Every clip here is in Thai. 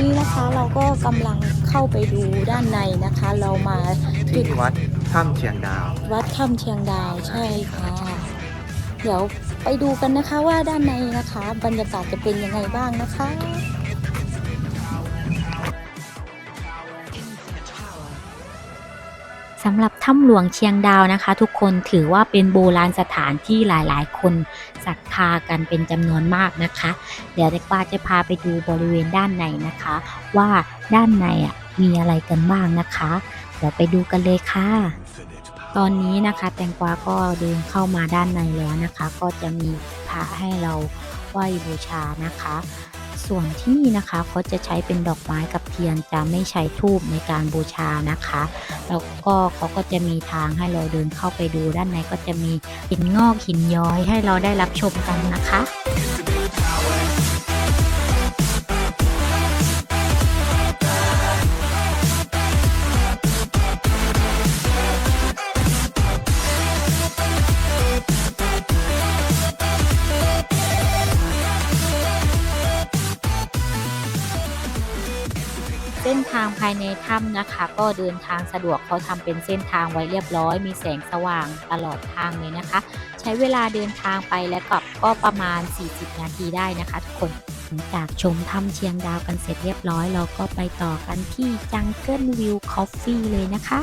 นี่นะคะเราก็กำลังเข้าไปดูด้านในนะคะ เรามาที่วัดถ้ำเชียงดาว วัดถ้ำเชียงดาวใช่ค่ะ เดี๋ยวไปดูกันนะคะว่าด้านในนะคะ บรรยากาศจะเป็นยังไงบ้างนะคะำหรับถ้ำหลวงเชียงดาวนะคะ ทุกคนถือว่าเป็นโบราณสถานที่หลายๆ คนศรัทธากันเป็นจำนวนมากนะคะ เดี๋ยวเด็กป้าจะพาไปดูบริเวณด้านในนะคะ ว่าด้านในอะมีอะไรกันบ้างนะคะ เดี๋ยวไปดูกันเลยค่ะ ตอนนี้นะคะแตงกวาก็เดินเข้ามาด้านในแล้วนะคะ ก็จะมีพระให้เราไหว้บูชานะคะ ส่วนที่นี่นะคะเขาจะใช้เป็นดอกไม้กับเทียนจะไม่ใช้ทูบในการบูชานะคะ แล้วก็เขาก็จะมีทางให้เราเดินเข้าไปดูด้านในก็จะมีหินงอกหินย้อยให้เราได้รับชมกันนะคะ ส้นทางภายในถ้ำนะคะ ก็เดินทางสะดวกเขาทำเป็นเส้นทางไว้เรียบร้อย มีแสงสว่างตลอดทางเลยนะคะ ใช้เวลาเดินทางไปและกลับก็ประมาณ 40 นาทีได้นะคะทุกคนหลังจากชมถ้ำเชียงดาวกันเสร็จเรียบร้อย เราก็ไปต่อกันที่จังเกิลวิวคอฟฟี่เลยนะคะ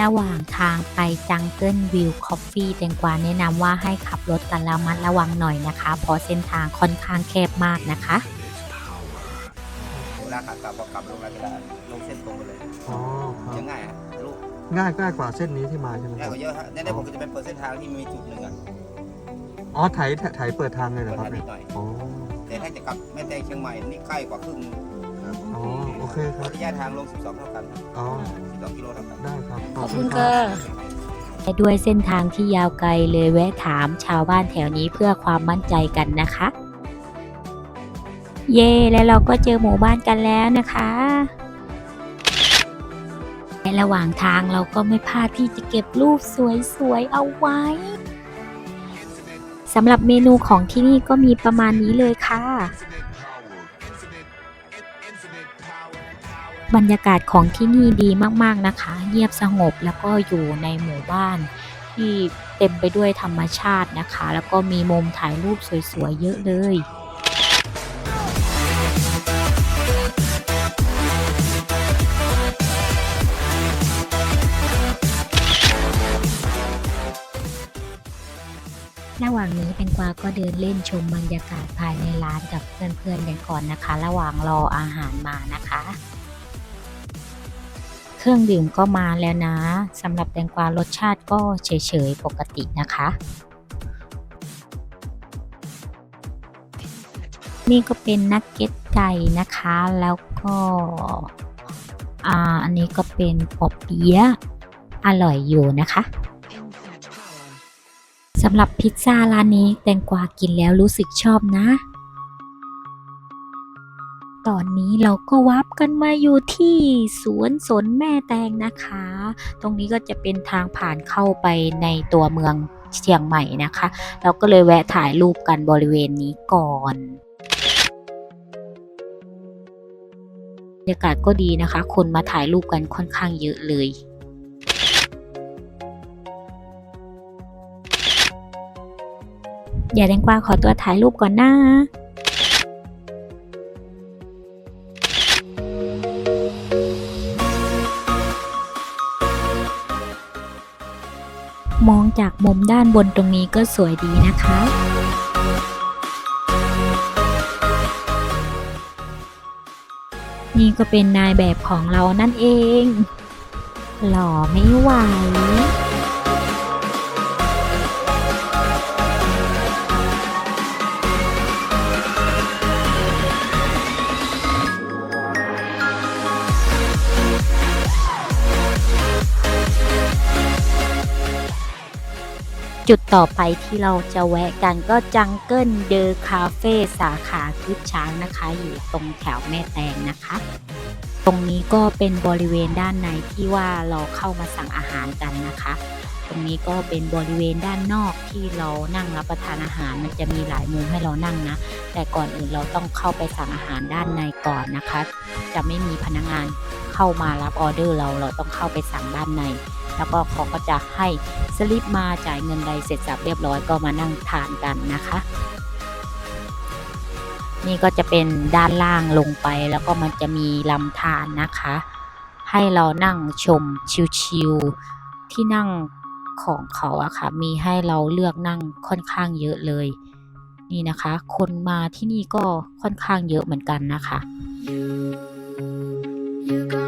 ระหว่างทางไปจังเกิลวิวคอฟฟี่แตงกวาแนะนำว่าให้ขับรถกันระมัดระวังหน่อยนะคะ เพราะเส้นทางค่อนข้างแคบมากนะคะาขากลับก็กลับลงรายกระดาษลงเส้นตรงไปเลยอ๋อครับจะง่ายฮะลูกง่ายง่ายกว่าเส้นนี้ที่มาใช่ไหมง่ายคกรับว่าเยอะฮะในในผมก็จะเป็นเปิดเส้นทางที่มีจุดหนึ่งอะอ๋อไถไถเปิดทางเลยเหรเปิอดครับทางนิเนี่ยดหน่อย อ๋อแต่ถ้าจะกลับแม่แตงเชียงใหม่นี่ใกล้กว่าครึ่งอ๋อโอเคครับระยะทางลง 12 เท่ากันอ๋อ12กิโลเท่ากัน ได้ครับ ขอบคุณค่ะและด้วยเส้นทางที่ยาวไกลเลยแวะถามชาวบ้านแถวนี้เพื่อความมั่นใจกันนะคะ เย่และเราก็เจอหมู่บ้านกันแล้วนะคะในระหว่างทางเราก็ไม่พลาดที่จะเก็บรูปสวยๆเอาไว้สำหรับเมนูของที่นี่ก็มีประมาณนี้เลยค่ะ บรรยากาศของที่นี่ดีมากๆนะคะ เงียบสงบแล้วก็อยู่ในหมู่บ้าน ที่เต็มไปด้วยธรรมชาตินะคะ แล้วก็มีมุมถ่ายรูปสวยๆเยอะเลยางนี้เป็นกวาก็เดินเล่นชมบรรยากาศภายในร้านกับเพื่อนๆกันก่อนนะคะ ระหว่างรออาหารมานะคะ เครื่องดื่มก็มาแล้วนะสำหรับแตงกวารสชาติก็เฉยๆปกตินะคะนี่ก็เป็นนักเก็ตไก่นะคะ แล้วก็อ่าอันนี้ก็เป็นปอบเปี๊ยะอร่อยอยู่นะคะ สำหรับพิซซ่าร้านนี้แตงกวากินแล้วรู้สึกชอบนะ ตอนนี้เราก็วับกันมาอยู่ที่สวนสนแม่แตงนะคะ ตรงนี้ก็จะเป็นทางผ่านเข้าไปในตัวเมืองเชียงใหม่นะคะ เราก็เลยแวะถ่ายรูปกันบริเวณนี้ก่อนบรรยากาศก็ดีนะคะ คนมาถ่ายรูปกันค่อนข้างเยอะเลย อย่าแตงกวาขอตัวถ่ายรูปก่อนนะมองจากมุมด้านบนตรงนี้ก็สวยดีนะคะ นี่ก็เป็นนายแบบของเรานั่นเอง หล่อไม่ไหว จุดต่อไปที่เราจะแวะกันก็จังเกิลเดอคาเฟ่สาขาคึกช้างนะคะ อยู่ตรงแถวแม่แตงนะคะ ตรงนี้ก็เป็นบริเวณด้านในที่ว่าเราเข้ามาสั่งอาหารกันนะคะ ตรงนี้ก็เป็นบริเวณด้านนอกที่เรานั่งรับประทานอาหาร มันจะมีหลายมุมให้เรานั่งนะ แต่ก่อนอื่นเราต้องเข้าไปสั่งอาหารด้านในก่อนนะคะ จะไม่มีพนักงานเข้ามารับออเดอร์เราเราต้องเข้าไปสั่งด้านใน แล้วก็เขาก็จะให้สลิปมาจ่ายเงินใดเสร็จสับเรียบร้อยก็มานั่งทานกันนะคะ นี่ก็จะเป็นด้านล่างลงไปแล้วก็มันจะมีลำธารนะคะ ให้เรานั่งชมชิวๆที่นั่งของเขาอะค่ะมีให้เราเลือกนั่งค่อนข้างเยอะเลย นี่นะคะ คนมาที่นี่ก็ค่อนข้างเยอะเหมือนกันนะคะ you go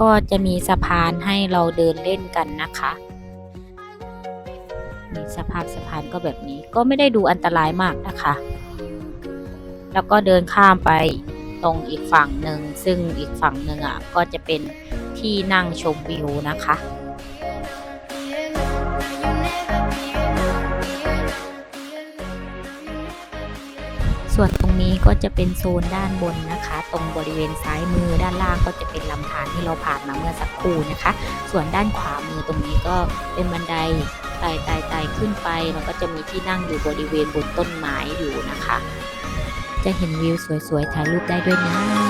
ก็จะมีสะพานให้เราเดินเล่นกันนะคะนี่สภาพสะพานก็แบบนี้ก็ไม่ได้ดูอันตรายมากนะคะ แล้วก็เดินข้ามไปตรงอีกฝั่งหนึ่ง ซึ่งอีกฝั่งหนึ่งอะก็จะเป็นที่นั่งชมวิวนะคะ งนี้ก็จะเป็นโซนด้านบนนะคะ ตรงบริเวณซ้ายมือด้านล่างก็จะเป็นลำธารที่เราผ่านมาเมื่อสักครู่นะคะ ส่วนด้านขวามือตรงนี้ก็เป็นบันไดไต่ไต่ไต่ขึ้นไปมันก็จะมีที่นั่งอยู่บริเวณบนต้นไม้อยู่นะคะ จะเห็นวิวสวยๆถ่ายรูปได้ด้วยนะ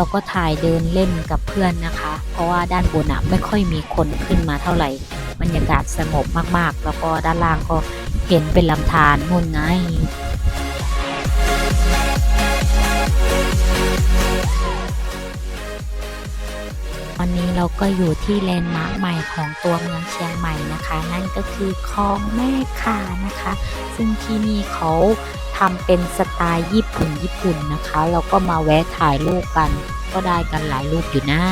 เราก็ถ่ายเดินเล่นกับเพื่อนนะคะ เพราะว่าด้านบนอะไม่ค่อยมีคนขึ้นมาเท่าไหร่บรรยากาศสงบมากๆ แล้วก็ด้านล่างก็เห็นเป็นลำธารนู่นไง นี้เราก็อยู่ที่แลนด์มาร์คใหม่ของตัวเมืองเชียงใหม่นะคะ นั่นก็คือคลองแม่ค่านะคะ ซึ่งที่นี่เขาทำเป็นสไตล์ญี่ปุ่นญี่ปุ่นนะคะ เราก็มาแวะถ่ายรูปกัน ก็ได้กันหลายรูปอยู่นะ